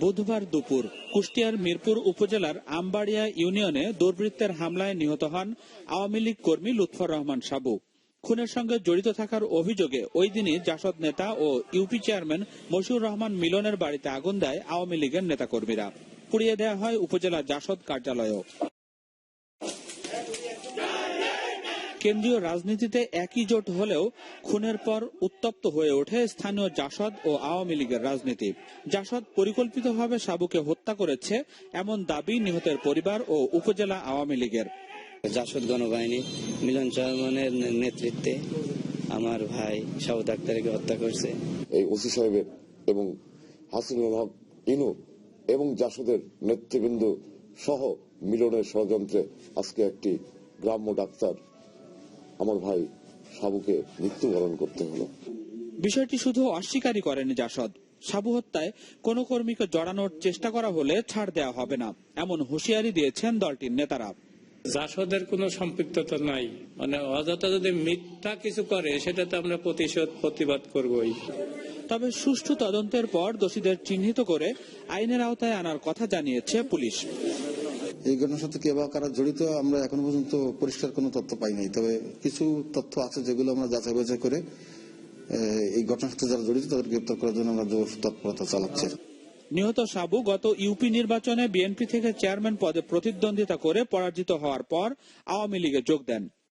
বুধবার দুপুর কুষ্টিয়ার মিরপুর উপজেলার আমবাড়িয়া ইউনিয়নে দুর্বৃত্তের হামলায় নিহত হন আওয়ামী লীগ কর্মী লুৎফর রহমান সাবু। খুনের সঙ্গে জড়িত থাকার অভিযোগে ওই দিনই জাসদ নেতা ও ইউপি চেয়ারম্যান মশিউর রহমান মিলনের বাড়িতে আগুন দেয় আওয়ামী লীগের নেতাকর্মীরা। পুড়িয়ে দেওয়া হয় উপজেলা জাসদ কার্যালয়ও। কেন্দ্রীয় রাজনীতিতে একই জোট হলেও খুনের পর উত্তপ্ত হয়ে ওঠে স্থানীয় জাসদ ও আওয়ামী লীগের রাজনীতি। জাসদ পরিকল্পিতভাবে সাবুকে হত্যা করেছে এমন দাবি নিহতের পরিবার ও উপজেলা আওয়ামী লীগের। জাসদ গণবাহিনী মিলন চরমনের নেতৃত্বে আমার ভাই সাউদ আক্তারকে হত্যা করছে। এই ওসি সাহেবের এবং হাসিনুল হক ইনু এবং জাসদের নেতৃবৃন্দ সহ মিলনের ষড়যন্ত্রে আজকে একটি গ্রাম্য ডাক্তার আমার ভাই সাবুকে মৃত্যুবরণ করতে হলো। বিষয়টি শুধু অস্বীকারই করেনি জাসদ। সাবু হত্যায় কোন কর্মীকে জড়ানোর চেষ্টা করা হলে ছাড় দেওয়া হবে না এমন হুঁশিয়ারি দিয়েছেন দলটির নেতারা। জাসদের কোনো সম্পৃক্ততা নাই। মানে অযথা যদি মিথ্যা কিছু করে সেটা তো আমরা প্রতিশোধ প্রতিবাদ করবই। তবে সুষ্ঠু তদন্তের পর দোষীদের চিহ্নিত করে আইনের আওতায় আনার কথা জানিয়েছে পুলিশ। এই ঘটনার সাথে কে বা কারা জড়িত, আমরা এখনও পর্যন্ত পরিষ্কার কোনো তথ্য পাই নাই। তবে কিছু তথ্য আছে যেগুলো আমরা যাচাই বাছাই করে এই ঘটনার সাথে যারা জড়িত তাদের গ্রেপ্তার করার জন্য আমরা জোর তৎপরতা চালাচ্ছি। নিহত সাবু গত ইউপি নির্বাচনে বিএনপি থেকে চেয়ারম্যান পদে প্রতিদ্বন্দ্বিতা করে পরাজিত হওয়ার পর আওয়ামী লীগে যোগ দেন।